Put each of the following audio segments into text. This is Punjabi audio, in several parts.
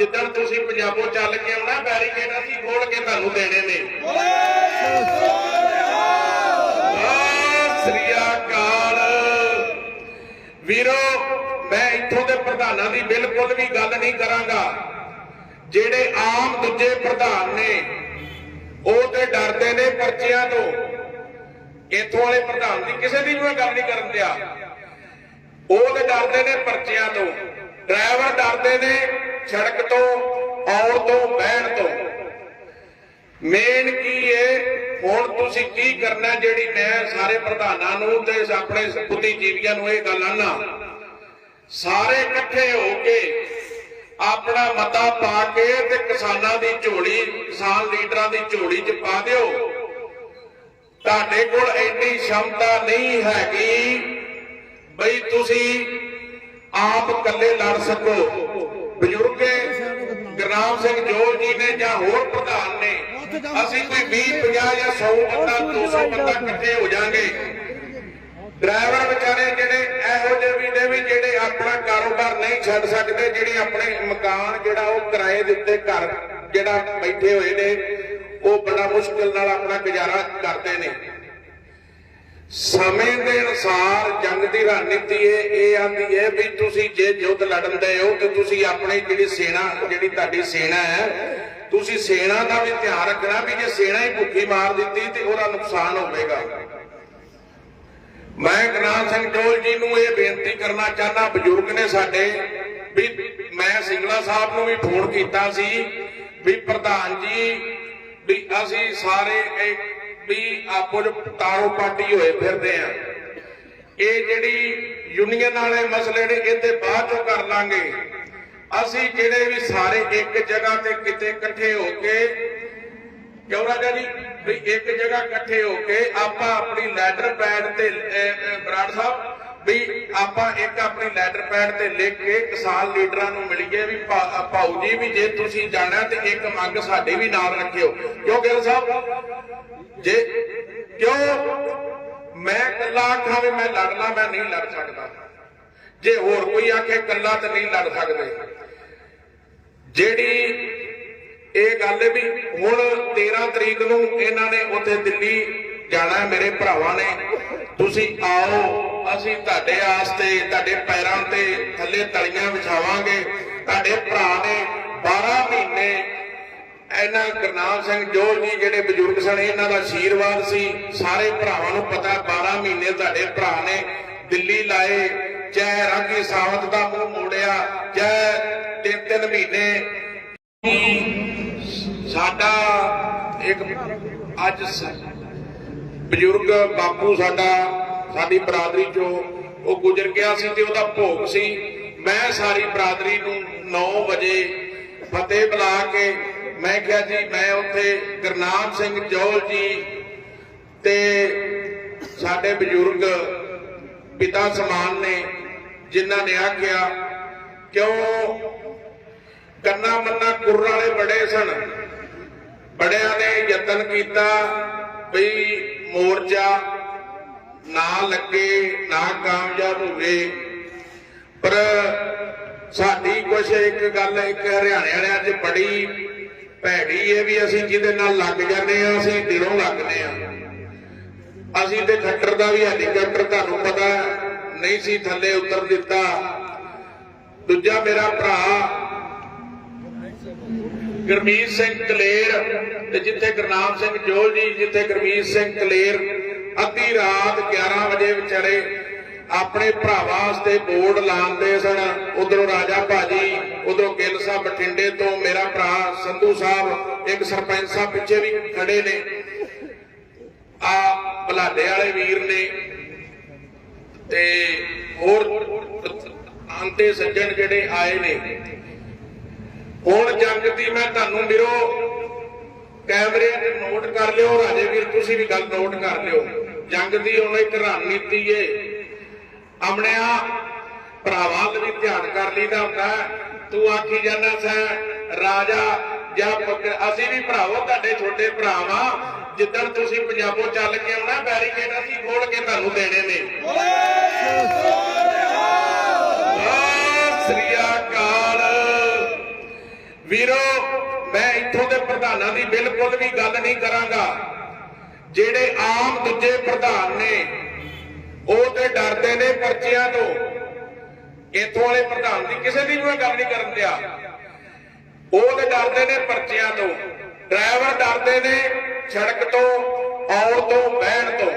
ਜਿੱਦਣ ਤੁਸੀਂ ਪੰਜਾਬੋਂ ਚੱਲ ਕੇ ਆਉਣਾ ਬੈਰੀਕੇਡ ਅਸੀਂ ਖੋਲ ਕੇ ਤੁਹਾਨੂੰ ਦੇਣੇ ਨੇ। ਸ੍ਰੀ ਅਕਾਲ। ਵੀਰੋ, ਮੈਂ ਇੱਥੋਂ ਦੇ ਪ੍ਰਧਾਨਾਂ ਦੀ ਬਿਲਕੁਲ ਵੀ ਗੱਲ ਨਹੀਂ ਕਰਾਂਗਾ। ਜਿਹੜੇ ਆਮ ਦੂਜੇ ਪ੍ਰਧਾਨ ਨੇ, ਉਹ ਤੇ ਡਰਦੇ ਨੇ ਪਰਚਿਆਂ ਤੋਂ। ਇੱਥੋਂ ਵਾਲੇ ਪ੍ਰਧਾਨ ਦੀ ਕਿਸੇ ਦੀ ਵੀ ਮੈਂ ਗੱਲ ਨਹੀਂ ਕਰਨ ਦਿਆ। ਉਹ ਤੇ ਡਰਦੇ ਨੇ ਪਰਚਿਆਂ ਤੋਂ। ਡਰਾਈਵਰ ਡਰਦੇ ਨੇ ਸੜਕ ਤੋਂ ਆਉਣ ਤੋਂ, ਬਹਿਣ ਤੋਂ। ਮੇਨ ਕੀ ਹੈ ਹੁਣ ਤੁਸੀਂ ਕੀ ਕਰਨਾ ਜਿਹੜੀ ਮੈਂ ਸਾਰੇ ਪ੍ਰਧਾਨਾਂ ਨੂੰ ਤੇ ਆਪਣੇ ਬੁੱਧੀਜੀਵੀਆਂ ਨੂੰ ਇਹ ਗੱਲ ਆਨਾ। ਸਾਰੇ ਇਕੱਠੇ ਹੋ ਕੇ ਆਪਣਾ ਮਤਾ ਪਾ ਕੇ ਤੇ ਕਿਸਾਨਾਂ ਦੀ ਝੋਲੀ, ਕਿਸਾਨ ਲੀਡਰਾਂ ਦੀ ਝੋਲੀ 'ਚ ਪਾ ਦਿਓ। ਤੁਹਾਡੇ ਕੋਲ ਇੰਨੀ ਸ਼ਮਤਾ ਨਹੀਂ ਹੈਗੀ ਬਈ ਤੁਸੀਂ ਆਪ ਇਕੱਲੇ ਲੜ ਸਕੋ। ਬਜ਼ੁਰਗ ਗੁਰਨਾਮ ਸਿੰਘ ਜੋਲ ਜੀ ਨੇ ਜਾਂ ਹੋਰ ਪ੍ਰਧਾਨ ਨੇ, ਅਸੀਂ ਕੋਈ 20 50 ਜਾਂ 100 ਬੰਦਾ 200 ਬੰਦਾ ਇਕੱਠੇ ਹੋ ਜਾਾਂਗੇ। ਡਰਾਈਵਰ ਵਿਚਾਰੇ ਜਿਹੜੇ ਇਹੋ ਜਿਹੇ ਵੀ ਨੇ ਵੀ ਜਿਹੜੇ ਆਪਣਾ ਕਾਰੋਬਾਰ ਨਹੀਂ ਛੱਡ ਸਕਦੇ, ਜਿਹੜੇ ਆਪਣੇ ਮਕਾਨ ਜਿਹੜਾ ਉਹ ਕਿਰਾਏ ਦੇ ਉੱਤੇ ਘਰ ਜਿਹੜਾ ਬੈਠੇ ਹੋਏ ਨੇ, ਉਹ ਬੜਾ ਮੁਸ਼ਕਿਲ ਨਾਲ ਆਪਣਾ ਗੁਜ਼ਾਰਾ ਕਰਦੇ ਨੇ। ਸਮੇਂ ਦੇ ਅਨੁਸਾਰ ਜੰਗ ਦੀ ਰਣਨੀਤੀ ਇਹ ਇਹ ਆਂਦੀ ਹੈ ਵੀ ਤੁਸੀਂ ਜੇ ਯੁੱਧ ਲੜਨ ਦੇ ਹੋ ਤੇ ਤੁਸੀਂ ਆਪਣੀ ਜਿਹੜੀ ਸੈਨਾ, ਜਿਹੜੀ ਤੁਹਾਡੀ ਸੈਨਾ ਹੈ, ਤੁਸੀਂ ਸੈਨਾ ਦਾ ਵੀ ਧਿਆਨ ਰੱਖਣਾ ਵੀ ਜੇ ਸੈਨਾ ਹੀ ਭੁੱਖੀ ਮਾਰ ਦਿੱਤੀ ਤੇ ਉਹਦਾ ਨੁਕਸਾਨ ਹੋਵੇਗਾ। ਮੈਂ ਗਨਾਮ ਸਿੰਘ ਜੋਲ ਜੀ ਨੂੰ ਇਹ ਬੇਨਤੀ ਕਰਨਾ ਚਾਹਨਾ ਬਜ਼ੁਰਗ ਨੇ ਸਾਡੇ, ਵੀ ਮੈਂ ਸਿੰਗਲਾ ਸਾਹਿਬ ਨੂੰ ਵੀ ਫੋਨ ਕੀਤਾ ਸੀ ਵੀ ਪ੍ਰਧਾਨ ਜੀ, ਵੀ ਅਸੀਂ ਸਾਰੇ ਵੀ ਆਪੋ ਚ ਤਾਰੋ ਪਾਟੀ ਹੋਏ ਫਿਰਦੇ ਆ। ਇਹ ਜਿਹੜੀ ਯੂਨੀਅਨ ਵਾਲੇ ਮਸਲੇ ਨੇ ਇਹਦੇ ਬਾਅਦ ਚੋਂ ਕਰ ਲਾਂਗੇ। ਅਸੀਂ ਜਿਹੜੇ ਵੀ ਸਾਰੇ ਇੱਕ ਜਗ੍ਹਾ ਤੇ ਕਿਤੇ ਇਕੱਠੇ ਹੋ ਕੇ, ਕਿਉਂ ਰਾਜਾ ਜੀ? ਵੀ ਇੱਕ ਜਗ੍ਹਾ ਇਕੱਠੇ ਹੋ ਕੇ ਆਪਾਂ ਆਪਣੀ ਲੈਟਰ ਪੈਡ ਤੇ ਬਰਾੜ ਸਾਹਿਬ, ਵੀ ਆਪਾਂ ਇੱਕ ਆਪਣੀ ਲੈਟਰ ਪੈਡ ਤੇ ਲਿਖ ਕੇ ਕਿਸਾਨ ਲੀਡਰਾਂ ਨੂੰ ਮਿਲੀਏ ਵੀ ਭਾ- ਭਾਊ ਜੀ ਵੀ ਜੇ ਤੁਸੀਂ ਜਾਣਾ ਤੇ ਇੱਕ ਮੰਗ ਸਾਡੇ ਵੀ ਨਾਲ ਰੱਖਿਓ। ਕਿਉਂ ਗਿੱਲ ਸਾਹਿਬ? ਜੇ ਕਿਉਂ ਮੈਂ ਇਕੱਲਾ ਆਖਾਂ ਵੀ ਮੈਂ ਲੜਨਾ, ਮੈਂ ਨਹੀਂ ਲੜ ਸਕਦਾ। ਜੇ ਹੋਰ ਕੋਈ ਆਖੇ ਇਕੱਲਾ ਤੇ ਨਹੀਂ ਲੜ ਸਕਦੇ। ਜਿਹੜੀ ਇਹ ਗੱਲ ਵੀ ਹੁਣ 13 ਤਰੀਕ ਨੂੰ ਇਹਨਾਂ ਨੇ ਉੱਥੇ ਦਿੱਲੀ ਜਾਣਾ ਮੇਰੇ ਭਰਾਵਾਂ ਨੇ। ਤੁਸੀਂ ਆਓ, ਅਸੀਂ ਤੁਹਾਡੇ ਆਸਤੇ, ਤੁਹਾਡੇ ਪੈਰਾਂ ਤੇ ਥੱਲੇ ਤਲੀਆਂ ਵਿਛਾਵਾਂਗੇ। ਤੁਹਾਡੇ ਭਰਾ ਨੇ 12 ਮਹੀਨੇ ਇਹਨਾਂ ਗੁਰਨਾਮ ਸਿੰਘ ਜੋਲ ਜੀ ਜਿਹੜੇ ਬਜ਼ੁਰਗ ਸਨ, ਇਹਨਾਂ ਦਾ ਆਸ਼ੀਰਵਾਦ ਸੀ। ਸਾਰੇ ਭਰਾਵਾਂ ਨੂੰ ਪਤਾ 12 ਮਹੀਨੇ ਤੁਹਾਡੇ ਭਰਾ ਨੇ ਦਿੱਲੀ ਲਾਏ। ਚਾਹੇ ਰਾਗੀ ਸਾਵਤ ਦਾ ਮੂੰਹ ਮੋੜਿਆ ਚਾਹੇ ਤਿੰਨ ਤਿੰਨ ਮਹੀਨੇ। ਸਾਡਾ ਇੱਕ ਅੱਜ ਬਜ਼ੁਰਗ ਬਾਪੂ ਸਾਡਾ, ਸਾਡੀ ਬਰਾਦਰੀ ਚੋਂ ਉਹ ਗੁਜ਼ਰ ਗਿਆ ਸੀ ਤੇ ਉਹਦਾ ਭੋਗ ਸੀ। ਮੈਂ ਸਾਰੀ ਬਰਾਦਰੀ ਨੂੰ 9 ਵਜੇ ਫਤਿਹ ਬੁਲਾ ਕੇ ਮੈਂ ਕਿਹਾ ਜੀ, ਮੈਂ ਉੱਥੇ ਗੁਰਨਾਮ ਸਿੰਘ ਜੋਲ ਜੀ ਤੇ ਸਾਡੇ ਬਜ਼ੁਰਗ ਪਿਤਾ ਸਮਾਨ ਨੇ, ਜਿਨ੍ਹਾਂ ਨੇ ਆਖਿਆ, ਕਿਉਂ ਕੰਨਾ ਮੰਨਾ ਕੁਰ ਵਾਲੇ ਬੜੇ ਸਨ? ਬੜਿਆਂ ਨੇ ਯਤਨ ਕੀਤਾ ਵੀ ਮੋਰਚਾ ਨਾ ਲੱਗੇ, ਨਾ ਕਾਮਯਾਬ ਹੋਵੇ। ਪਰ ਸਾਡੀ ਕੁਛ ਇੱਕ ਗੱਲ ਇੱਕ ਹਰਿਆਣੇ ਵਾਲਿਆਂ 'ਚ ਬੜੀ ਭੈੜੀ ਇਹ ਵੀ ਅਸੀਂ ਜਿਹਦੇ ਨਾਲ ਲੱਗ ਜਾਂਦੇ ਆ, ਅਸੀਂ ਦਿਲੋਂ ਲੱਗਦੇ ਆ। ਅਸੀਂ ਤੇ ਖੱਟਰ ਦਾ ਵੀ ਹੈਲੀਕਾਪਟਰ ਤੁਹਾਨੂੰ ਪਤਾ ਨਹੀਂ ਸੀ ਥੱਲੇ ਉਤਰ ਦਿੱਤਾ। ਦੂਜਾ ਮੇਰਾ ਭਰਾ, ਗੁਰਮੀਤ ਸਿੰਘ ਕਲੇਰ, ਤੇ ਜਿੱਥੇ ਗੁਰਨਾਮ ਸਿੰਘ ਜੋਲ ਜੀ, ਜਿੱਥੇ ਗੁਰਮੀਤ ਸਿੰਘ ਕਲੇਰ ਅੱਧੀ ਰਾਤ 11 ਵਜੇ ਵਿਚਾਰੇ ਆਪਣੇ ਭਰਾਵਾਂ ਵਾਸਤੇ ਬੋਰਡ ਲਾਉਂਦੇ ਸਨ, ਉਧਰੋਂ ਰਾਜਾ ਭਾਜੀ ਉਧਰੋਂ ਗਿੱਲ ਸਾਹਿਬ ਬਠਿੰਡੇ ਤੋਂ ਮੇਰਾ ਭਰਾ ਸੰਧੂ ਸਾਹਿਬ, ਇੱਕ ਸਰਪੰਚ ਸਾਹਿਬ ਪਿੱਛੇ ਵੀ ਖੜੇ ਨੇ। ਆ ਬਲਾਡੇ ਵਾਲੇ ਵੀਰ ਨੇ ਤੇ ਹੋਰ ਅੰਤੇ ਸੱਜਣ ਜਿਹੜੇ ਆਏ ਨੇ। ਹੁਣ ਜੰਗ ਦੀ ਮੈਂ ਤੁਹਾਨੂੰ ਵੀਰੋ ਕੈਮਰੇ 'ਤੇ ਨੋਟ ਕਰ ਲਿਓ, ਰਾਜੇ ਵੀਰ, ਤੁਸੀਂ ਵੀ ਗੱਲ ਨੋਟ ਕਰ ਲਿਓ। ਜੰਗ ਦੀ ਹੁਣ ਇੱਕ ਰਣਨੀਤੀ ਏ। ਅਮਣਿਆ ਭਰਾਵਾਂ ਵੱਲ ਵੀ ਧਿਆਨ ਕਰ ਲਈਦਾ ਹੁੰਦਾ ਤੂੰ ਆਖੀ ਜਾਂਦਾ ਸੈਂ, ਰਾਜਾ, ਜਾਂ ਅਸੀਂ ਵੀ ਭਰਾਵੋ, ਤੁਹਾਡੇ ਛੋਟੇ ਭਰਾਵਾਂ ਜਿੱਦਣ ਤੁਸੀਂ ਪੰਜਾਬੋਂ ਚੱਲ ਕੇ ਆਉਣਾ, ਬੈਰੀਕੇਡ ਅਸੀਂ ਖੋਲ ਕੇ ਤੁਹਾਨੂੰ ਦੇਣੇ ਨੇ। ਸ੍ਰੀ ਅਕਾਲ। ਵੀਰੋ, ਮੈਂ ਇੱਥੋਂ ਦੇ ਪ੍ਰਧਾਨਾਂ ਦੀ ਬਿਲਕੁਲ ਵੀ ਗੱਲ ਨਹੀਂ ਕਰਾਂਗਾ। ਜਿਹੜੇ ਆਮ ਦੂਜੇ ਪ੍ਰਧਾਨ ਨੇ, ਉਹ ਤੇ ਡਰਦੇ ਨੇ ਪਰਚਿਆਂ ਤੋਂ। ਇੱਥੋਂ ਵਾਲੇ ਪ੍ਰਧਾਨ ਦੀ ਕਿਸੇ ਦੀ ਵੀ ਗੱਲ ਨਹੀਂ ਕਰਨ ਦਿਆ। ਉਹ ਤੇ ਡਰਦੇ ਨੇ ਪਰਚਿਆਂ ਤੋਂ। ਡਰਾਈਵਰ ਡਰਦੇ ਨੇ ਸੜਕ ਤੋਂ ਆਉਣ ਤੋਂ, ਬਹਿਣ ਤੋਂ।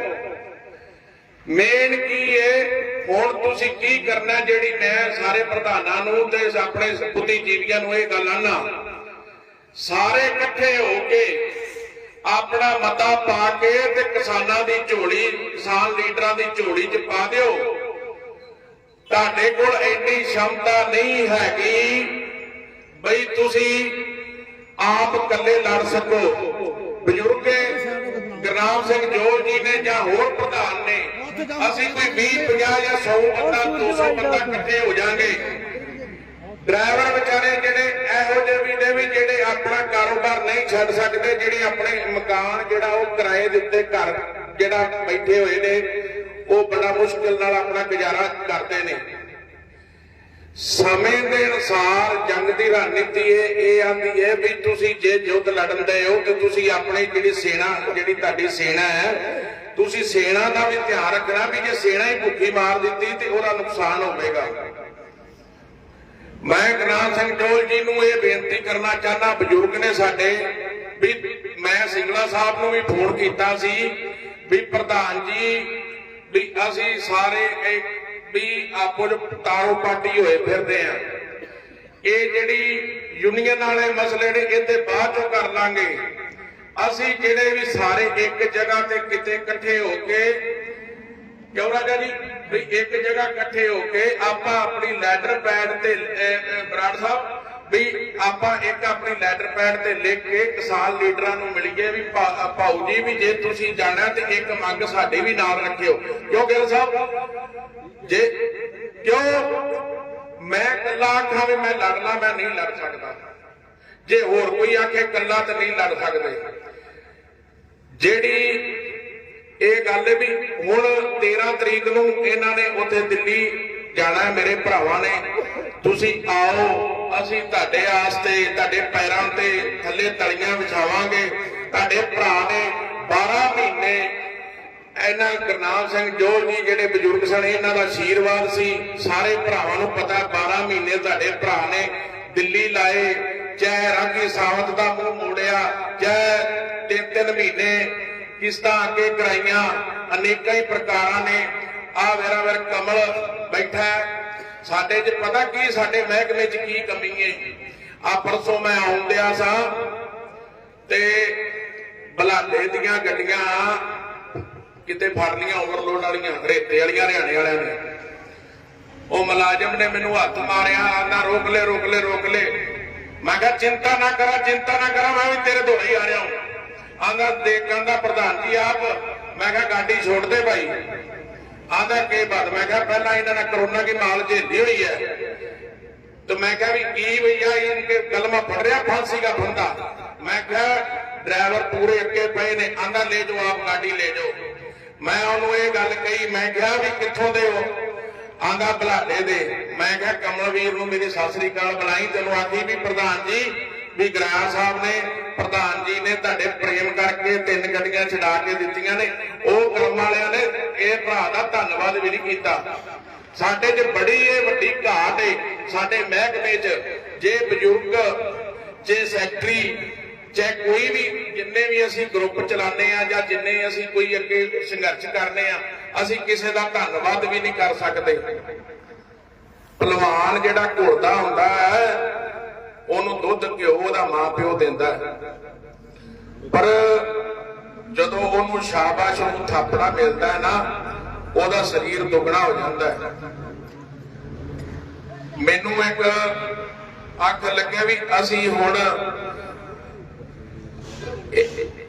ਮੇਨ ਕੀ ਹੈ ਹੁਣ ਤੁਸੀਂ ਕੀ ਕਰਨਾ ਜਿਹੜੀ ਮੈਂ ਸਾਰੇ ਪ੍ਰਧਾਨਾਂ ਨੂੰ ਤੇ ਆਪਣੇ ਪੁੱਤੀ ਜੀਵੀਆਂ ਨੂੰ ਇਹ ਗੱਲ ਆਨਾ। ਸਾਰੇ ਇਕੱਠੇ ਹੋ ਕੇ ਆਪਣਾ ਮਤਾ ਪਾ ਕੇ ਤੇ ਕਿਸਾਨਾਂ ਦੀ ਝੋਲੀ, ਕਿਸਾਨ ਲੀਡਰਾਂ ਦੀ ਝੋਲੀ 'ਚ ਪਾ ਦਿਓ। ਤੁਹਾਡੇ ਕੋਲ ਇੰਨੀ ਸ਼ਮਤਾ ਨਹੀਂ ਹੈਗੀ ਬਈ ਤੁਸੀਂ ਆਪ ਇਕੱਲੇ ਲੜ ਸਕੋ। ਬਜ਼ੁਰਗੇ, ਗੁਰਨਾਮ ਸਿੰਘ ਜੋਲ ਜੀ ਨੇ ਜਾਂ ਹੋਰ ਪ੍ਰਧਾਨ ਨੇ, ਅਸੀਂ ਕੋਈ 20 50 ਜਾਂ 100 ਬੰਦਾ 200 ਬੰਦਾ ਇਕੱਠੇ ਹੋ ਜਾਾਂਗੇ। ਡਰਾਈਵਰ ਵਿਚਾਰੇ ਜਿਹੜੇ ਇਹੋ ਜਿਹੇ ਵੀ ਨੇ ਵੀ ਜਿਹੜੇ ਆਪਣਾ ਕਾਰੋਬਾਰ ਨਹੀਂ ਛੱਡ ਸਕਦੇ, ਜਿਹੜੇ ਆਪਣੇ ਮਕਾਨ ਜਿਹੜਾ ਉਹ ਕਿਰਾਏ ਦੇ ਉੱਤੇ ਘਰ ਜਿਹੜਾ ਬੈਠੇ ਹੋਏ ਨੇ ਉਹ ਬੜਾ ਮੁਸ਼ਕਿਲ ਨਾਲ ਆਪਣਾ ਗੁਜ਼ਾਰਾ ਕਰਦੇ ਨੇ। ਸਮੇਂ ਦੇ ਅਨੁਸਾਰ ਜੰਗ ਦੀ ਰਣਨੀਤੀ ਇਹ ਇਹ ਆਂਦੀ ਹੈ ਵੀ ਤੁਸੀਂ ਜੇ ਯੁੱਧ ਲੜਨ ਹੋ ਤੇ ਤੁਸੀਂ ਆਪਣੀ ਜਿਹੜੀ ਸੈਨਾ, ਜਿਹੜੀ ਤੁਹਾਡੀ ਸੈਨਾ ਹੈ, ਤੁਸੀਂ ਸੈਨਾ ਦਾ ਵੀ ਧਿਆਨ ਰੱਖਣਾ ਵੀ ਜੇ ਸੈਨਾ ਹੀ ਭੁੱਖੀ ਮਾਰ ਦਿੱਤੀ ਤੇ ਉਹਦਾ ਨੁਕਸਾਨ ਹੋਵੇਗਾ। ਮੈਂ ਗਨਾਮ ਸਿੰਘ ਟੋਲ ਜੀ ਨੂੰ ਇਹ ਬੇਨਤੀ ਕਰਨਾ ਚਾਹਨਾ ਬਜ਼ੁਰਗ ਨੇ ਸਾਡੇ, ਵੀ ਮੈਂ ਸਿੰਗਲਾ ਸਾਹਿਬ ਨੂੰ ਵੀ ਫੋਨ ਕੀਤਾ ਸੀ, ਵੀ ਪ੍ਰਧਾਨ ਜੀ ਵੀ ਅਸੀਂ ਸਾਰੇ ਵੀ ਆਪੋ ਜੋ ਤਾਰੋ ਪਾਰਟੀ ਹੋਏ ਫਿਰਦੇ ਆ ਇਹ ਜਿਹੜੀ ਯੂਨੀਅਨ ਵਾਲੇ ਮਸਲੇ ਨੇ, ਇਹਦੇ ਬਾਅਦ ਚੋਂ ਕਰ ਲਾਂਗੇ। ਅਸੀਂ ਜਿਹੜੇ ਵੀ ਸਾਰੇ ਇੱਕ ਜਗ੍ਹਾ ਤੇ ਕਿਤੇ ਇਕੱਠੇ ਹੋ ਕੇ, ਕਿਉਂ ਰਾਜਾ ਜੀ? ਵੀ ਇੱਕ ਜਗ੍ਹਾ ਇਕੱਠੇ ਹੋ ਕੇ ਆਪਾਂ ਆਪਣੀ ਲੈਟਰ ਪੈਡ ਤੇ ਬਰਾੜ ਸਾਹਿਬ ਵੀ ਆਪਾਂ ਇੱਕ ਆਪਣੀ ਲੈਟਰ ਪੈਡ ਤੇ ਲਿਖ ਕੇ ਕਿਸਾਨ ਲੀਡਰਾਂ ਨੂੰ ਮਿਲੀਏ ਵੀ ਭਾ- ਭਾਊ ਜੀ ਵੀ ਜੇ ਤੁਸੀਂ ਜਾਣਾ ਤੇ ਇੱਕ ਮੰਗ ਸਾਡੀ ਵੀ ਨਾਲ ਰੱਖਿਓ। ਕਿਉਂ ਗਿੱਲ ਸਾਹਿਬ? ਜੇ, ਕਿਉਂ? ਮੈਂ ਇਕੱਲਾ ਆਖਾਂ ਵੀ ਮੈਂ ਲੜਨਾ, ਮੈਂ ਨਹੀਂ ਲੜ ਸਕਦਾ। ਜੇ ਹੋਰ ਕੋਈ ਆਖੇ ਇਕੱਲਾ ਤੇ ਨਹੀਂ ਲੜ ਸਕਦੇ। ਜਿਹੜੀ ਇਹ ਗੱਲ ਵੀ ਹੁਣ 13 ਤਰੀਕ ਨੂੰ ਇਹਨਾਂ ਨੇ ਉੱਥੇ ਦਿੱਲੀ ਜਾਣਾ, ਮੇਰੇ ਭਰਾਵਾਂ ਨੇ। ਤੁਸੀਂ ਆਓ, ਅਸੀਂ ਤੁਹਾਡੇ ਆਸਤੇ, ਤੁਹਾਡੇ ਪੈਰਾਂ ਤੇ ਥੱਲੇ ਤਲੀਆਂ ਵਿਛਾਵਾਂਗੇ। ਤੁਹਾਡੇ ਭਰਾ ਨੇ 12 ਮਹੀਨੇ ਇਹਨਾਂ ਗੁਰਨਾਮ ਸਿੰਘ ਜੋਲ ਜੀ, ਜਿਹੜੇ ਬਜ਼ੁਰਗ ਸਨ, ਇਹਨਾਂ ਦਾ ਆਸ਼ੀਰਵਾਦ ਸੀ। ਸਾਰੇ ਭਰਾਵਾਂ ਨੂੰ ਪਤਾ 12 ਮਹੀਨੇ ਤੁਹਾਡੇ ਭਰਾ ਨੇ ਦਿੱਲੀ ਲਾਏ। ਚਾਹੇ ਰਾਗੀ ਸਾਵਤ ਦਾ ਮੂੰਹ ਮੋੜਿਆ ਚਾਹੇ ਤਿੰਨ ਤਿੰਨ ਮਹੀਨੇ ਕਿਸ਼ਤਾਂ ਅੱਗੇ ਕਰਾਈਆਂ। ਅਨੇਕਾਂ ਹੀ ਪ੍ਰਕਾਰਾਂ ਨੇ। ਆ ਵੇਰਾ ਵੀਰ ਕਮਲ ਬੈਠਾ ਸਾਡੇ 'ਚ ਪਤਾ ਕੀ, ਸਾਡੇ ਮਹਿਕਮੇ 'ਚ ਕੀ ਕਮੀ ਹੈ ਆ ਪਰਸੋਂ ਮੈਂ ਆਉਂਦਿਆ ਸਾਂ ਤੇ ਬਲਾਡੇ ਦੀਆਂ ਗੱਡੀਆਂ ਕਿਤੇ ਫੜ ਲੀਆਂ ਓਵਰਲੋਡ ਵਾਲੀਆਂ, ਰੇਤੇ ਵਾਲੀਆਂ, ਹਰਿਆਣੇ ਵਾਲਿਆਂ ਨੇ। ਉਹ ਮੁਲਾਜ਼ਮ ਨੇ ਮੈਨੂੰ ਹੱਥ ਮਾਰਿਆ ਆਂਦਾ ਰੋਕ ਲੈ ਰੋਕ ਲੈ ਰੋਕ ਲੈ। ਮੈਂ ਕਿਹਾ, ਚਿੰਤਾ ਨਾ ਕਰਾ, ਚਿੰਤਾ ਨਾ ਕਰਾ, ਮੈਂ ਵੀ ਤੇਰੇ ਦੋੜੇ ਹੀ ਆ ਰਿਹਾ ਹਾਂ। ਆਂਦਾ ਦੇਖਣ ਦਾ ਪ੍ਰਧਾਨ ਜੀ ਆਪ। ਮੈਂ ਕਿਹਾ, ਗਾਡੀ ਛੋੜ ਦੇ ਭਾਈ। ਆਦਾ ਕਿ ਬਦ ਮੈਂ ਕਿਹਾ ਪਹਿਲਾਂ ਇਹਨਾਂ ਨੇ ਕਰੋਨਾ ਦੀ ਮਾਲ ਝੇਲੀ ਹੋਈ ਹੈ। ਤੇ ਮੈਂ ਕਿਹਾ ਵੀ ਕੀ ਭਈਆ ਇਹਨਾਂ ਕਲਮਾ ਪੜ ਰਿਹਾ, ਫਾਂਸੀ ਦਾ ਬੰਦਾ। ਮੈਂ ਕਿਹਾ ਡਰਾਈਵਰ ਪੂਰੇ ਅੱਕੇ ਪਏ ਨੇ ਆਂਦਾ ਲੈ ਜਾਓ, ਆਪ ਗਾਡੀ ਲੈ ਜਾਓ। ਮੈਂ ਉਹਨੂੰ ਇਹ ਗੱਲ ਕਹੀ, ਮੈਂ ਕਿਹਾ ਵੀ ਕਿੱਥੋਂ ਦੇ ਹੋ? ਆਂਦਾ ਬਲਾਡੇ ਦੇ। ਮੈਂ ਕਿਹਾ ਕਮਲਵੀਰ ਨੂੰ ਮੇਰੀ ਸਾਸਰੀ ਕਾਲ ਬੁਲਾਈ, ਤੈਨੂੰ ਆਖੀ ਵੀ ਪ੍ਰਧਾਨ ਜੀ, ਵੀ ਗਰਾਇਆ ਸਾਹਿਬ ਨੇ, ਪ੍ਰਧਾਨ ਜੀ ਨੇ ਤੁਹਾਡੇ ਪ੍ਰੇਮ ਕਰ ਧੰਨਵਾਦ ਵੀ ਨਹੀਂ ਕੀਤਾ। ਸਾਡੇ 'ਚ ਬੜੀ ਇਹ ਵੱਡੀ ਘਾਟ ਹੈ ਸਾਡੇ ਮਹਿਕਮੇ 'ਚ ਜੇ ਬਜ਼ੁਰਗ, ਜੇ ਸੈਕਟਰੀ, ਚਾਹੇ ਕੋਈ ਵੀ, ਜਿੰਨੇ ਵੀ ਅਸੀਂ ਗਰੁੱਪ ਚਲਾਉਂਦੇ ਆ ਜਾਂ ਜਿੰਨੇ ਅਸੀਂ ਕੋਈ ਅੱਗੇ ਸੰਘਰਸ਼ ਕਰਨੇ ਆ ਅਸੀਂ ਕਿਸੇ ਦਾ ਧੰਨਵਾਦ ਵੀ ਨਹੀਂ ਕਰ ਸਕਦੇ। ਪਹਿਲਵਾਨ ਜਿਹੜਾ ਘੁਲਦਾ ਹੁੰਦਾ ਹੈ, ਉਹਨੂੰ ਦੁੱਧ ਘਿਓ ਉਹਦਾ ਮਾਪਿਓ ਦਿੰਦਾ ਹੈ। ਪਰ ਜਦੋਂ ਉਹਨੂੰ ਸ਼ਾਬਾਸ਼ ਨੂੰ ਥਾਪੜਾ ਮਿਲਦਾ ਹੈ ਨਾ ਉਹਦਾ ਸਰੀਰ ਦੁੱਗਣਾ ਹੋ ਜਾਂਦਾ ਹੈ। ਮੈਨੂੰ ਇੱਕ ਅੱਖ ਲੱਗਿਆ ਵੀ ਅਸੀਂ ਹੁਣ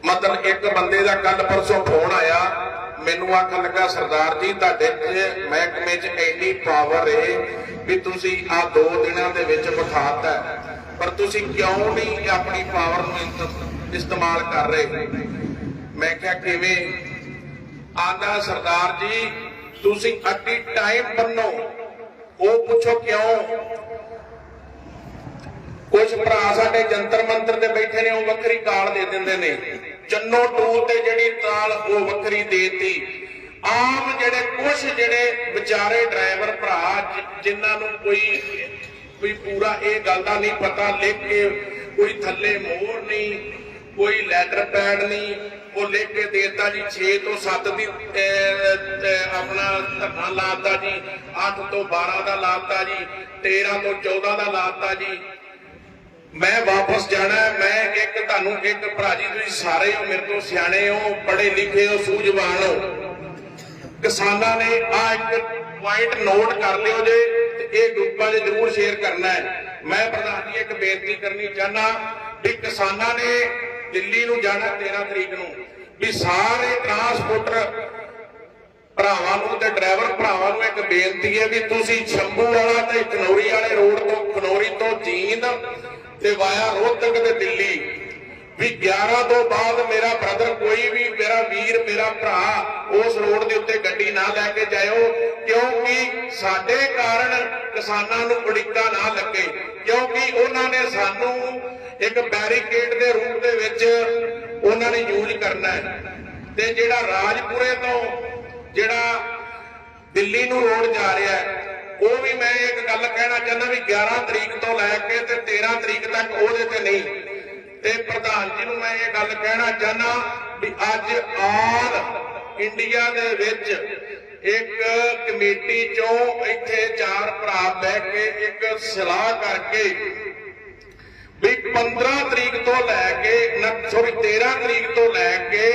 ਮਤਲਬ ਇੱਕ ਬੰਦੇ ਦਾ ਕੱਲ ਪਰਸੋਂ ਫੋਨ ਆਇਆ। ਮੈਨੂੰ ਆਖਣ ਲੱਗਾ, ਸਰਦਾਰ ਜੀ, ਤੁਹਾਡੇ ਮਹਿਕਮੇ 'ਚ ਇੰਨੀ ਪਾਵਰ ਏ ਵੀ ਤੁਸੀਂ ਆ ਦੋ ਦਿਨਾਂ ਦੇ ਵਿੱਚ ਵਿਖਾਤਾ ਪਰ ਤੁਸੀਂ ਕਿਉਂ ਨਹੀਂ ਆਪਣੀ ਪਾਵਰ ਨੂੰ ਇਸਤੇਮਾਲ ਕਰ ਰਹੇ? ਮੈਂ ਕਿਹਾ, ਕਿਵੇਂ? ਆਂਦਾ ਸਰਦਾਰ ਜੀ, ਤੁਸੀਂ ਅੱਡੀ ਟਾਈਮ ਬੰਨੋ। ਉਹ ਪੁੱਛੋ ਕਿਉਂ? ਕੁਝ ਭਰਾ ਸਾਡੇ ਜੰਤਰ ਮੰਤਰ ਤੇ ਬੈਠੇ ਨੇ, ਉਹ ਵੱਖਰੀ ਕਾਲ ਦੇ ਦਿੰਦੇ ਨੇ। ਚੰਨੋ ਟੂਲ ਤੇ ਜਿਹੜੀ ਤਾਲ ਉਹ ਵੱਖਰੀ ਦੇਤੀ। ਆਮ ਜਿਹੜੇ ਕੁਝ ਜਿਹੜੇ ਵਿਚਾਰੇ ਡਰਾਈਵਰ ਭਰਾ, ਜਿ- ਜਿਨ੍ਹਾਂ ਨੂੰ ਕੋਈ ਕੋਈ ਪੂਰਾ ਇਹ ਗੱਲ ਦਾ ਨਹੀਂ ਪਤਾ, ਲਿਖ ਕੇ ਕੋਈ ਥੱਲੇ ਮੋਹਰ ਨਹੀਂ, ਕੋਈ ਲੈਟਰ ਪੈਡ ਨਹੀਂ ਉਹ ਲਿਖ ਕੇ ਦੇਤਾ ਜੀ 6 ਤੋਂ 7 ਦੀ ਆਪਣਾ ਧਰਨਾ ਲਾਤਾ ਜੀ 8 ਤੋਂ 12 ਦਾ ਲਾਤਾ ਜੀ 13 ਤੋਂ 14 ਦਾ ਲਾਤਾ ਜੀ। ਮੈਂ ਵਾਪਸ ਜਾਣਾ, ਮੈਂ ਇੱਕ ਤੁਹਾਨੂੰ ਇੱਕ ਭਰਾ ਜੀ, ਤੁਸੀਂ ਸਾਰੇ ਹੋ ਮੇਰੇ ਤੋਂ ਸਿਆਣੇ ਹੋ, ਪੜ੍ਹੇ ਲਿਖੇ ਹੋ, ਸੂਝਵਾਨ ਹੋ। ਕਿਸਾਨਾਂ ਨੇ ਆ ਇੱਕ ਪੁਆਇੰਟ ਨੋਟ ਕਰ ਲਿਓ ਜੇ, ਤੇ ਇਹ ਗਰੁੱਪਾਂ 'ਚ ਜ਼ਰੂਰ ਸ਼ੇਅਰ ਕਰਨਾ ਹੈ। ਮੈਂ ਪ੍ਰਧਾਨ ਜੀ, ਇੱਕ ਬੇਨਤੀ ਕਰਨੀ ਚਾਹਨਾ ਵੀ ਕਿਸਾਨਾਂ ਨੇ ਦਿੱਲੀ ਨੂੰ ਜਾਣਾ 13 ਤਰੀਕ ਨੂੰ। ਵੀ ਸਾਰੇ ਟਰਾਂਸਪੋਰਟਰ ਭਰਾਵਾਂ ਨੂੰ ਤੇ ਡਰਾਈਵਰ ਭਰਾਵਾਂ ਨੂੰ ਇੱਕ ਬੇਨਤੀ ਹੈ ਵੀ ਤੁਸੀਂ ਸ਼ੰਭੂ ਵਾਲਾ ਤੇ ਖਨੌਰੀ ਵਾਲੇ ਰੋਡ ਤੋਂ ਖਨੌਰੀ ਤੋਂ ਜੀਂਦ ਤੇ ਵਾਇਆ ਰੋਹਤਕ ਤੇ ਦਿੱਲੀ। ਵੀ 11 ਤੋਂ ਬਾਅਦ ਮੇਰਾ ਬ੍ਰਦਰ ਕੋਈ ਵੀ, ਮੇਰਾ ਵੀਰ, ਮੇਰਾ ਭਰਾ ਉਸ ਰੋਡ ਦੇ ਉੱਤੇ ਗੱਡੀ ਨਾ ਲੈ ਕੇ ਜਾਇਓ, ਕਿਉਂਕਿ ਸਾਡੇ ਕਾਰਨ ਕਿਸਾਨਾਂ ਨੂੰ ਉੜਿੱਕਾ ਨਾ ਲੱਗੇ। ਕਿਉਂਕਿ ਉਹਨਾਂ ਨੇ ਸਾਨੂੰ ਇੱਕ ਬੈਰੀਕੇਡ ਦੇ ਰੂਪ ਦੇ ਵਿੱਚ ਉਹਨਾਂ ਨੇ ਯੂਜ਼ ਕਰਨਾ ਹੈ। ਤੇ ਜਿਹੜਾ ਰਾਜਪੁਰੇ ਤੋਂ ਜਿਹੜਾ ਦਿੱਲੀ ਨੂੰ ਰੋਡ ਜਾ ਰਿਹਾ ਹੈ, ਉਹ ਵੀ ਮੈਂ ਇੱਕ ਗੱਲ ਕਹਿਣਾ ਚਾਹੁੰਦਾ ਵੀ 11 ਤਰੀਕ ਤੋਂ ਲੈ ਕੇ ਤੇ 13 ਤਰੀਕ ਤੱਕ ਉਹਦੇ ਤੇ ਨਹੀਂ। ਤੇ ਪ੍ਰਧਾਨ ਜੀ ਨੂੰ ਮੈਂ ਇਹ ਗੱਲ ਕਹਿਣਾ ਚਾਹੁੰਦਾ ਵੀ ਅੱਜ ਆਲ ਇੰਡੀਆ ਦੇ ਵਿੱਚ ਇੱਕ ਕਮੇਟੀ ਚੋਂ ਇੱਥੇ ਚਾਰ ਭਰਾ ਬਹਿ ਕੇ ਇੱਕ ਸਲਾਹ ਕਰਕੇ ਵੀ 15 ਤਰੀਕ ਤੋਂ ਲੈ ਕੇ ਸੌਰੀ 13 ਤਰੀਕ ਤੋਂ ਲੈ ਕੇ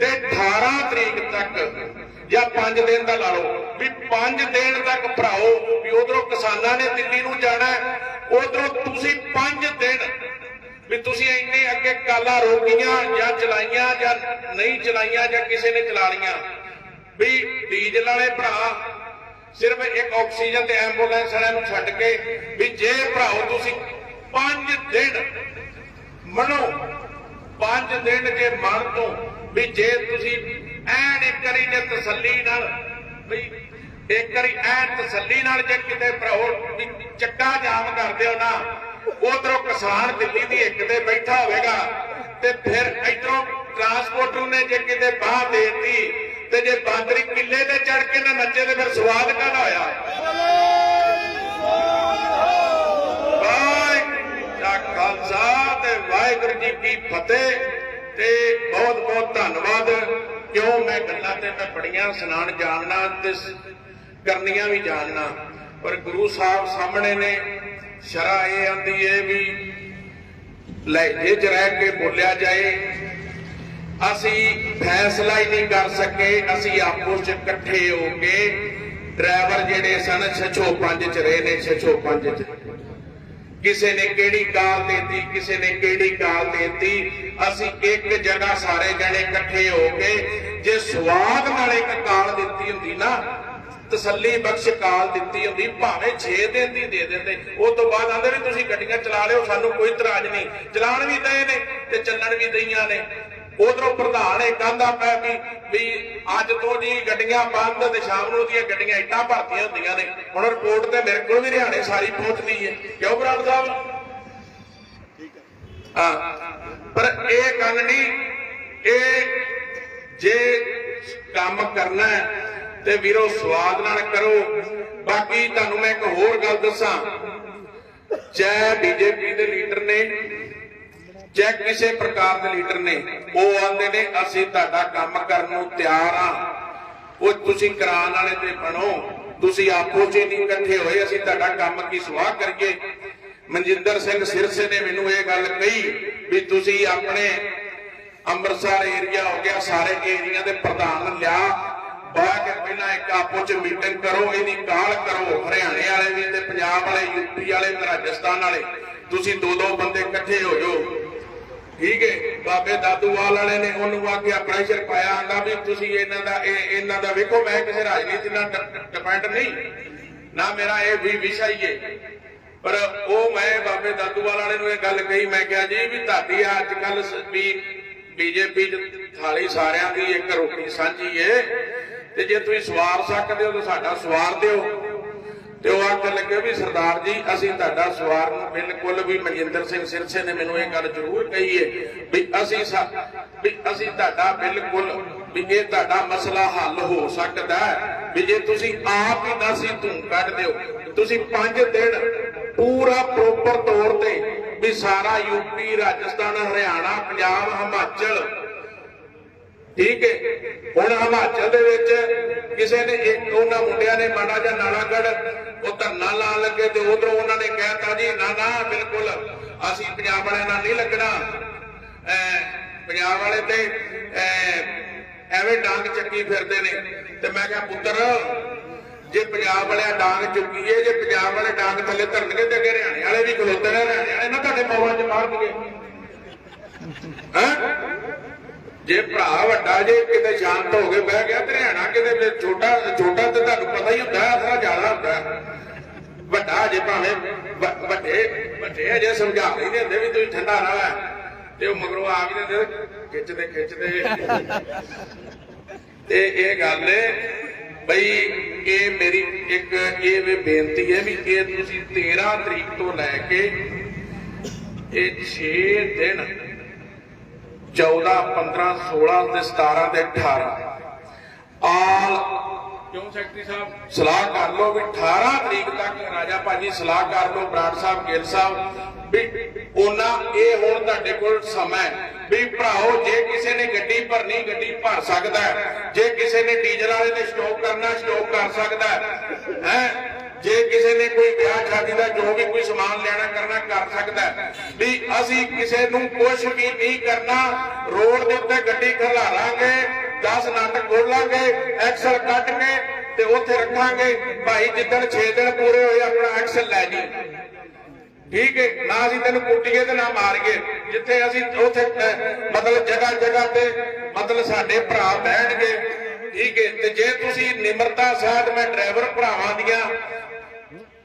ਤੇ 18 ਤਰੀਕ ਤੱਕ ਜਾਂ 5 ਦਿਨ ਦਾ ਲਾ ਲਓ, ਵੀ 5 ਦਿਨ ਤੱਕ ਭਰਾਓ, ਵੀ ਉਧਰੋਂ ਕਿਸਾਨਾਂ ਨੇ ਦਿੱਲੀ ਨੂੰ ਜਾਣਾ, ਉਧਰੋਂ ਤੁਸੀਂ 5 ਦਿਨ, ਵੀ ਤੁਸੀਂ ਇੰਨੇ ਅੱਗੇ ਕਾਲਾਂ ਰੋਕੀਆਂ ਜਾਂ ਚਲਾਈਆਂ ਜਾਂ ਨਹੀਂ ਚਲਾਈਆਂ ਜਾਂ ਕਿਸੇ ਨੇ ਚਲਾ ਲੀਆਂ ਵੀ ਡੀਜ਼ਲ ਵਾਲੇ ਭਰਾ ਸਿਰਫ ਇੱਕ ਆਕਸੀਜਨ ਤੇ ਐਂਬੂਲੈਂਸ ਵਾਲਿਆਂ ਨੂੰ ਛੱਡ ਕੇ, ਵੀ ਜੇ ਭਰਾਓ ਤੁਸੀਂ 5 ਦਿਨ ਮਨੋ 5 ਦਿਨ ਜੇ ਮਨ ਤੋਂ ਵੀ ਜੇ ਤੁਸੀਂ ਐਨ ਇੱਕ ਵਾਰੀ ਜੇ ਤਸੱਲੀ ਨਾਲ ਵੀ ਇੱਕ ਵਾਰੀ ਐਨ ਤਸੱਲੀ ਨਾਲ ਜੇ ਕਿਤੇ ਭਰਾਓ ਚੱਕਾ ਜਾਮ ਕਰਦੇ ਹੋ ਨਾ, ਉਧਰੋਂ ਕਿਸਾਨ ਦਿੱਲੀ ਦੀ ਇੱਕ ਤੇ ਬੈਠਾ ਹੋਵੇਗਾ ਤੇ ਫਿਰ ਇਧਰੋਂ ਟਰਾਂਸਪੋਰਟਰ ਨੇ ਜੇ ਕਿਤੇ ਬਾਹ ਦੇਤੀ ਤੇ ਜੇ ਬਾਂਦਰੀ ਕਿੱਲੇ ਤੇ ਚੜ ਕੇ ਨਾ ਨੱਚੇ ਤੇ ਫਿਰ ਸਵਾਦ ਕਾਹਦਾ ਹੋਇਆ ਵਾਹਿਗੁਰੂ ਦਾ ਖਾਲਸਾ ਤੇ ਵਾਹਿਗੁਰੂ ਜੀ ਕੀ ਫਤਿਹ ਤੇ ਬਹੁਤ ਬਹੁਤ ਧੰਨਵਾਦ। ਕਿਉਂ ਮੈਂ ਗੱਲਾਂ ਤੇ ਮੈਂ ਬੜੀਆਂ ਸੁਣਾਣ ਜਾਣਨਾ ਤੇ ਕਰਨੀਆਂ ਵੀ ਜਾਣਨਾ। ਪਰ ਗੁਰੂ ਸਾਹਿਬ ਸਾਹਮਣੇ ਨੇ ਸ਼ਰਾ ਇਹ ਆਂਦੀ ਏ ਵੀ ਲਹਿਜੇ 'ਚ ਰਹਿ ਕੇ ਬੋਲਿਆ ਜਾਏ, ਅਸੀਂ ਫੈਸਲਾ ਹੀ ਨਹੀਂ ਕਰ ਸਕੇ, ਅਸੀਂ ਆਪਸ 'ਚ ਇਕੱਠੇ ਹੋ ਕੇ ਡਰਾਈਵਰ ਜਿਹੜੇ ਸਨ 605 'ਚ ਰਹੇ ਨੇ 605 'ਚ। ਕਿਸੇ ਨੇ ਕਿਹੜੀ ਕਾਲ ਦੇਤੀ, ਕਿਸੇ ਨੇ ਕਿਹੜੀ ਕਾਲ ਦੇਤੀ। ਅਸੀਂ ਇੱਕ ਜਗ੍ਹਾ ਸਾਰੇ ਜਣੇ ਇਕੱਠੇ ਹੋ ਕੇ ਜੇ ਸਵਾਦ ਨਾਲ ਇੱਕ ਕਾਲ ਦਿੱਤੀ ਹੁੰਦੀ ਨਾ, ਤਸੱਲੀ ਬਖਸ਼ ਕਾਲ ਦਿੱਤੀ ਹੁੰਦੀ, ਭਾਵੇਂ 6 ਦਿਨ ਦੀ ਦੇ ਦਿੰਦੇ। ਉਸ ਤੋਂ ਬਾਅਦ ਆਂਦੇ ਵੀ ਤੁਸੀਂ ਗੱਡੀਆਂ ਚਲਾ ਲਿਓ, ਸਾਨੂੰ ਕੋਈ ਇਤਰਾਜ਼ ਨਹੀਂ। ਚਲਾਣ ਵੀ ਦਏ ਨੇ ਤੇ ਚੱਲਣ ਵੀ ਦਈਆਂ ਨੇ। ਉਧਰੋਂ ਪ੍ਰਧਾਨ ਇਹ ਕਹਿੰਦਾ ਪਿਆ ਵੀ ਵੀ ਅੱਜ ਤੋਂ ਜੀ ਗੱਡੀਆਂ ਬੰਦ ਤੇ ਸ਼ਾਮ ਨੂੰ ਦੀਆਂ ਗੱਡੀਆਂ ਇੱਟਾਂ ਭਰਤੀਆਂ ਹੁੰਦੀਆਂ ਨੇ। ਹੁਣ ਰਿਪੋਰਟ ਤੇ ਮੇਰੇ ਕੋਲ ਵੀ ਹਰਿਆਣੇ ਸਾਰੀ ਪਹੁੰਚਦੀ ਹੈ। ਕਿਉਂ ਬਰਾੜ ਸਾਹਿਬ? ਹਾਂ। ਪਰ ਇਹ ਗੱਲ ਨਹੀਂ, ਇਹ ਜੇ ਕੰਮ ਕਰਨਾ ਹੈ ਤੇ ਵੀਰੋ ਸਵਾਦ ਨਾਲ ਕਰੋ। ਬਾਕੀ ਤੁਹਾਨੂੰ ਮੈਂ ਇੱਕ ਹੋਰ ਗੱਲ ਦੱਸਾਂ। ਚਾਹੇ ਬੀਜੇਪੀ ਦੇ ਲੀਡਰ ਨੇ ਚਾਹੇ ਕਿਸੇ ਪ੍ਰਕਾਰ ਦੇ ਲੀਡਰ ਨੇ ਉਹ ਆਂਦੇ ਨੇ, ਅਸੀਂ ਤੁਹਾਡਾ ਕੰਮ ਕਰਨ ਨੂੰ ਤਿਆਰ ਆ। ਉਹ ਤੁਸੀਂ ਕਰਾਉਣ ਵਾਲੇ ਤੇ ਬਣੋ। ਤੁਸੀਂ ਆਪੋ ਚ ਨਹੀਂ ਇਕੱਠੇ ਹੋਏ, ਅਸੀਂ ਤੁਹਾਡਾ ਕੰਮ ਕੀ ਸਵਾਹ ਕਰੀਏ? ਮਨਜਿੰਦਰ ਸਿੰਘ ਸਿਰਸੇ ਨੇ ਮੈਨੂੰ ਇਹ ਗੱਲ ਕਹੀ ਵੀ ਤੁਸੀਂ ਆਪਣੇ ਅੰਮ੍ਰਿਤਸਰ ਏਰੀਆ ਹੋ ਗਿਆ, ਸਾਰੇ ਏਰੀਆ ਦੇ ਪ੍ਰਧਾਨ ਲਿਆ। ਬਾਅਦ ਕੇ ਪਹਿਲਾਂ ਇੱਕ ਆਪੋ ਚ ਮੀਟਿੰਗ ਕਰੋ, ਇਹਦੀ ਕਾਲ ਕਰੋ। ਹਰਿਆਣੇ ਵਾਲੇ ਵੀ ਤੇ ਪੰਜਾਬ ਵਾਲੇ ਯੂਪੀ ਵਾਲੇ ਤੇ ਰਾਜਸਥਾਨ ਵਾਲੇ। ਤੁਸੀਂ ਦੋ ਦੋ ਬੰਦੇ ਇਕੱਠੇ ਹੋ ਜਾਓ। ਠੀਕ ਹੈ, ਬਾਬੇ ਦਾਦੂਵਾਲ ਵਾਲੇ ਨੇ ਉਹਨੂੰ ਆ ਕੇ ਪ੍ਰੈਸ਼ਰ ਪਾਇਆ ਆਂਦਾ ਵੀ ਤੁਸੀਂ ਇਹਨਾਂ ਦਾ, ਇਹ ਇਹਨਾਂ ਦਾ ਵੇਖੋ, ਮੈਂ ਕਿਸੇ ਰਾਜਨੀਤੀ ਨਾਲ ਡਿਪੈਂਡ ਨਹੀਂ। ਨਾ ਮੇਰਾ ਇਹ ਵੀ ਵਿਸ਼ਾ ਹੀ ਹੈ। ਪਰ ਉਹ ਮੈਂ ਬਾਬੇ ਦਾਦੂਵਾਲ ਵਾਲੇ ਨੂੰ ਇਹ ਗੱਲ ਕਹੀ, ਮੈਂ ਕਿਹਾ ਜੀ ਵੀ ਤੁਹਾਡੀ ਅੱਜ ਕੱਲ ਵੀ ਬੀਜੇਪੀ ਚ ਥਾਲੀ ਸਾਰਿਆਂ ਦੀ ਇੱਕ ਰੋਟੀ ਸਾਂਝੀ ਏ ਤੇ ਜੇ ਤੁਸੀਂ ਸਵਾਰ ਸਕਦੇ ਹੋ ਤਾਂ ਸਾਡਾ ਸਵਾਰ ਦਿਓ। ਤੇ ਉਹ ਆਖਣ ਲੱਗੇ ਵੀ ਸਰਦਾਰ ਜੀ, ਅਸੀਂ ਤੁਹਾਡਾ ਸਵਾਰ ਨੂੰ ਬਿਲਕੁਲ ਵੀ ਮਨਜਿੰਦਰ ਸਿੰਘ ਸਿਰਸੇ ਨੇ ਮੈਨੂੰ ਇਹ ਗੱਲ ਜ਼ਰੂਰ ਕਹੀ ਹੈ ਵੀ ਅਸੀਂ ਵੀ ਅਸੀਂ ਤੁਹਾਡਾ ਬਿਲਕੁਲ ਵੀ ਇਹ ਤੁਹਾਡਾ ਮਸਲਾ ਹੱਲ ਹੋ ਸਕਦਾ ਹੈ। ਵੀ ਜੇ ਤੁਸੀਂ ਆਪ ਹੀ ਦਸੀ ਧੂੰ ਕੱਢ ਦਿਓ, ਤੁਸੀਂ 5 ਦਿਨ ਪੂਰਾ ਪ੍ਰੋਪਰ ਤੌਰ ਤੇ ਵੀ ਸਾਰਾ ਯੂਪੀ ਰਾਜਸਥਾਨ, ਹਰਿਆਣਾ, ਪੰਜਾਬ, ਹਿਮਾਚਲ ਠੀਕ ਹੈ। ਹੁਣ ਹਿਮਾਚਲ ਦੇ ਵਿੱਚ ਕਿਸੇ ਨੇ ਇੱਕ, ਉਹਨਾਂ ਮੁੰਡਿਆਂ ਨੇ ਮਾੜਾ ਜਿਹਾ ਨਾਲਾਗੜ ਉਹ ਧਰਨਾ ਲਾਉਣ ਲੱਗੇ ਤੇ ਉਧਰੋਂ ਉਹਨਾਂ ਨੇ ਕਹਿਤਾ ਜੀ, ਨਾ ਨਾ, ਬਿਲਕੁਲ ਅਸੀਂ ਪੰਜਾਬ ਵਾਲਿਆਂ ਨਾਲ ਨਹੀਂ ਲੱਗਣਾ। ਪੰਜਾਬ ਵਾਲੇ ਤੇ ਐਵੇਂ ਡਾਂਗ ਚੱਕੀ ਫਿਰਦੇ ਨੇ। ਤੇ ਮੈਂ ਕਿਹਾ, ਪੁੱਤਰ, ਜੇ ਪੰਜਾਬ ਵਾਲਿਆਂ ਡਾਂਗ ਚੁੱਕੀਏ ਜੇ ਪੰਜਾਬ ਵਾਲੇ ਡਾਂਗ ਥੱਲੇ ਧਰਨਗੇ ਤੇ ਅੱਗੇ ਹਰਿਆਣੇ ਵਾਲੇ ਵੀ ਖਲੋਤੇ ਨੇ, ਹਰਿਆਣੇ ਵਾਲੇ ਨਾ ਤੁਹਾਡੇ ਮੌਵਾਂ 'ਚ ਮਾਰਨਗੇ। ਹੈਂ? ਜੇ ਭਰਾ ਵੱਡਾ ਜੇ ਕਿਤੇ ਸ਼ਾਂਤ ਹੋ ਕੇ ਬਹਿ ਗਿਆ ਤੇ ਕਿਤੇ ਛੋਟਾ ਛੋਟਾ ਤੇ ਤੁਹਾਨੂੰ ਪਤਾ ਹੀ ਹੁੰਦਾ ਅਸਰਾ ਜ਼ਿਆਦਾ ਹੁੰਦਾ। ਵੱਡਾ ਜੇ ਭਾਵੇਂ ਵੱਡੇ ਵੱਡੇ ਅਜੇ ਸਮਝਾ ਨਹੀਂ ਦਿੰਦੇ ਵੀ ਤੁਸੀਂ ਠੰਡਾ ਨਾ ਤੇ ਉਹ ਮਗਰੋਂ ਆ ਵੀ ਦਿੰਦੇ ਖਿੱਚਦੇ ਖਿੱਚਦੇ। ਤੇ ਇਹ ਗੱਲ ਬਈ ਇਹ ਮੇਰੀ ਇੱਕ, ਇਹ ਵੀ ਬੇਨਤੀ ਹੈ ਵੀ ਇਹ ਤੁਸੀਂ 13 ਤਰੀਕ ਤੋਂ ਲੈ ਕੇ ਇਹ 6 ਦਿਨ 14 15 16 ਤੇ 17 ਤੇ 18 ਆਲ ਕਿਉਂ ਸੈਕਟਰੀ ਸਾਹਿਬ? ਸਲਾਹ ਕਰ ਲਓ ਵੀ 18 ਤਰੀਕ ਤੱਕ ਰਾਜਾ ਭਾਜੀ ਸਲਾਹ ਕਰ ਲਓ ਬਰਾੜ ਸਾਹਿਬ ਗਿੱਲ ਸਾਹਿਬ ਵੀ ਉਹਨਾਂ ਇਹ ਹੁਣ ਤੁਹਾਡੇ ਕੋਲ ਸਮਾਂ ਵੀ ਭਰਾਓ ਜੇ ਕਿਸੇ ਨੇ ਗੱਡੀ ਭਰਨੀ ਗੱਡੀ ਭਰ ਸਕਦਾ ਜੇ ਕਿਸੇ ਨੇ ਡੀਜ਼ਲ ਵਾਲੇ ਨੇ ਸਟਾਕ ਕਰਨਾ ਸਟਾਕ ਕਰ ਸਕਦਾ ਹੈਂ? ਜੇ ਕਿਸੇ ਨੇ ਕੋਈ ਵਿਆਹ ਸ਼ਾਦੀ ਦਾ ਜੋ ਵੀ ਕੋਈ ਸਮਾਨ ਲੈਣਾ ਕਰਨਾ ਕਰ ਸਕਦਾ ਵੀ ਅਸੀਂ ਕਿਸੇ ਨੂੰ ਕੁਝ ਵੀ ਨਹੀਂ ਕਰਨਾ, ਰੋਡ ਦੇ ਉੱਤੇ ਗੱਡੀ ਖਲਾਰਾਂਗੇ 10 ਨਟ ਖੋਲਾਂਗੇ, ਐਕਸਲ ਕੱਢ ਕੇ ਤੇ ਉੱਥੇ ਰੱਖਾਂਗੇ, ਭਾਈ ਜਿੱਦਣ 6 ਦਿਨ ਪੂਰੇ ਹੋਏ ਆਪਣਾ ਐਕਸਲ ਲੈ ਜੀ। ਠੀਕ ਹੈ, ਨਾ ਅਸੀਂ ਤੈਨੂੰ ਕੁੱਟੀਏ ਤੇ ਨਾ ਮਾਰੀਏ। ਜਿੱਥੇ ਅਸੀਂ ਉੱਥੇ ਮਤਲਬ ਜਗ੍ਹਾ ਜਗ੍ਹਾ ਤੇ ਮਤਲਬ ਸਾਡੇ ਭਰਾ ਬਹਿਣਗੇ। ਠੀਕ ਹੈ, ਤੇ ਜੇ ਤੁਸੀਂ ਨਿਮਰਤਾ ਸਹਿਤ ਮੈਂ ਡਰਾਈਵਰ ਭਰਾਵਾਂ ਦੀਆਂ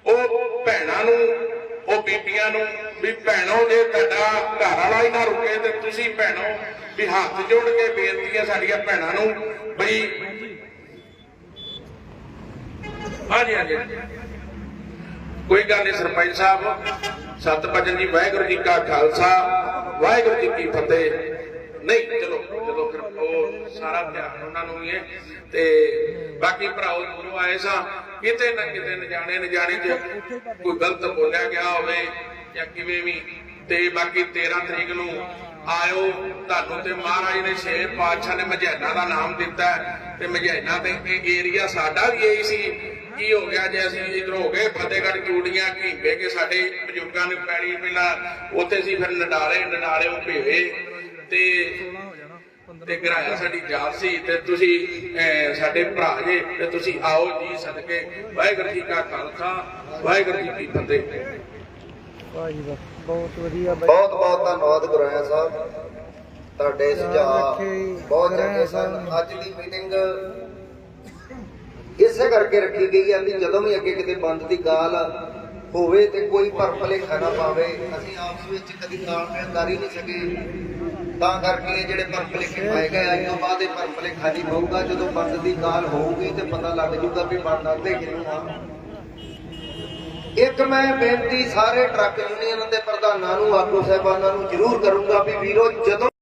ਉਹ ਭੈਣਾਂ ਨੂੰ, ਉਹ ਬੀਬੀਆਂ ਨੂੰ ਵੀ ਭੈਣੋ, ਜੇ ਤੁਹਾਡਾ ਘਰ ਵਾਲਾ ਹੀ ਨਾ ਰੁਕੇ ਤੇ ਤੁਸੀਂ ਭੈਣੋ ਵੀ ਹੱਥ ਜੋੜ ਕੇ ਬੇਨਤੀ ਹੈ ਸਾਡੀਆਂ ਭੈਣਾਂ ਨੂੰ ਬਈ ਹਾਂਜੀ ਹਾਂਜੀ। ਕੋਈ ਗੱਲ ਨਹੀਂ ਸਰਪੰਚ ਸਾਹਿਬ ਸਤਪਜਨ ਜੀ, ਵਾਹਿਗੁਰੂ ਜੀ ਕਾ ਖਾਲਸਾ, ਵਾਹਿਗੁਰੂ ਜੀ ਕੀ ਫਤਿਹ। ਨਹੀਂ, ਚਲੋ ਚਲੋ ਫਿਰ ਉਹ ਸਾਰਾ ਧਿਆਨ ਉਹਨਾਂ ਨੂੰ ਹੀ ਹੈ। ਤੇ ਬਾਕੀ ਭਰਾਓ ਦੂਰੋਂ ਆਏ ਸਾਂ, ਕਿਤੇ ਨਾ ਕਿਤੇ ਨ ਜਾਣੇ ਚ ਕੋਈ ਗਲਤ ਬੋਲਿਆ ਗਿਆ ਹੋਵੇ ਜਾਂ ਕਿਵੇਂ ਵੀ, ਤੇ ਬਾਕੀ 13 ਤਰੀਕ ਨੂੰ ਆਇਓ। ਤੁਹਾਨੂੰ ਤੇ ਮਹਾਰਾਜ ਨੇ ਛੇ ਪਾਤਸ਼ਾਹ ਨੇ ਮਝੈਨਾ ਦਾ ਨਾਮ ਦਿੱਤਾ ਤੇ ਮਝੈਨਾ ਤੇ ਇਹ ਏਰੀਆ ਸਾਡਾ ਵੀ ਇਹੀ ਸੀ। ਕੀ ਹੋ ਗਿਆ ਜੇ ਅਸੀਂ ਇਧਰ ਹੋ ਗਏ, ਫਤਿਹਗੜ੍ਹ, ਚੂੜੀਆਂ, ਘੀਂਬੇ, ਕੇ ਸਾਡੇ ਬਜ਼ੁਰਗਾਂ ਨੇ ਪੈਣੀ ਪਹਿਲਾਂ ਉੱਥੇ ਸੀ ਫਿਰ ਨਡਾਲੇ ਨਡਾਲੇ ਉਹ ਭੇਵੇ। ਤੇ ਤੇ ਗਰਾਇਆ ਸਾਡੀ ਜਾਤ ਸੀ ਤੇ ਤੁਸੀਂ ਸਾਡੇ ਭਰਾ ਜੇ ਤੇ ਤੁਸੀਂ ਆਓ ਜੀ ਸਦਕੇ। ਵਾਹਿਗੁਰੂ ਜੀ ਕਾ ਖਾਲਸਾ ਵਾਹਿਗੁਰੂ ਜੀ ਕੀ ਫਤਿਹ। ਵਾਹ ਜੀ ਵਾਹ ਬਹੁਤ ਵਧੀਆ ਬਾਈ। ਬਹੁਤ ਬਹੁਤ ਧੰਨਵਾਦ ਗੁਰਾਇਆ ਸਾਹਿਬ। ਤੁਹਾਡੇ ਸੁਝਾਅ ਬਹੁਤ ਚੰਗੇ ਸਨ। ਅੱਜ ਦੀ ਮੀਟਿੰਗ ਇਸੇ ਕਰਕੇ ਰੱਖੀ ਗਈ ਹੈ ਵੀ ਜਦੋਂ ਵੀ ਅੱਗੇ ਕਿਤੇ ਬੰਦ ਦੀ ਗਾਲ ਹੋਵੇ ਤੇ ਕੋਈ ਭਰਪਲੇਖਾ ਨਾ ਪਾਵੇ ਅਸੀਂ ਆਪਸ ਵਿੱਚ ਕਦੀ ਤਾਲਮੇਲਦਾਰੀ ਨਹੀਂ ਸਕੇ ਤਾਂ ਕਰਕੇ ਇਹ ਜਿਹੜੇ ਭਰਪਲੇਖੇ ਪਾਏ ਗਏ ਅੱਜ ਤੋਂ ਬਾਅਦ ਇਹ ਭਰਪਲੇਖਾ ਨਹੀਂ ਪਊਗਾ ਜਦੋਂ ਬੰਦ ਦੀ ਗਾਲ ਹੋਊਗੀ ਤੇ ਪਤਾ ਲੱਗ ਜੂਗਾ ਵੀ ਬਣਦਾ ਤੇ ਕਿਹਨੂੰ ਆ। ਇੱਕ ਮੈਂ ਬੇਨਤੀ ਸਾਰੇ ਟਰੱਕ ਯੂਨੀਅਨ ਦੇ ਪ੍ਰਧਾਨਾਂ ਨੂੰ, ਆਗੂ ਸਾਹਿਬਾਨਾਂ ਨੂੰ ਜ਼ਰੂਰ ਕਰੂੰਗਾ ਵੀ ਵੀਰੋ, ਜਦੋਂ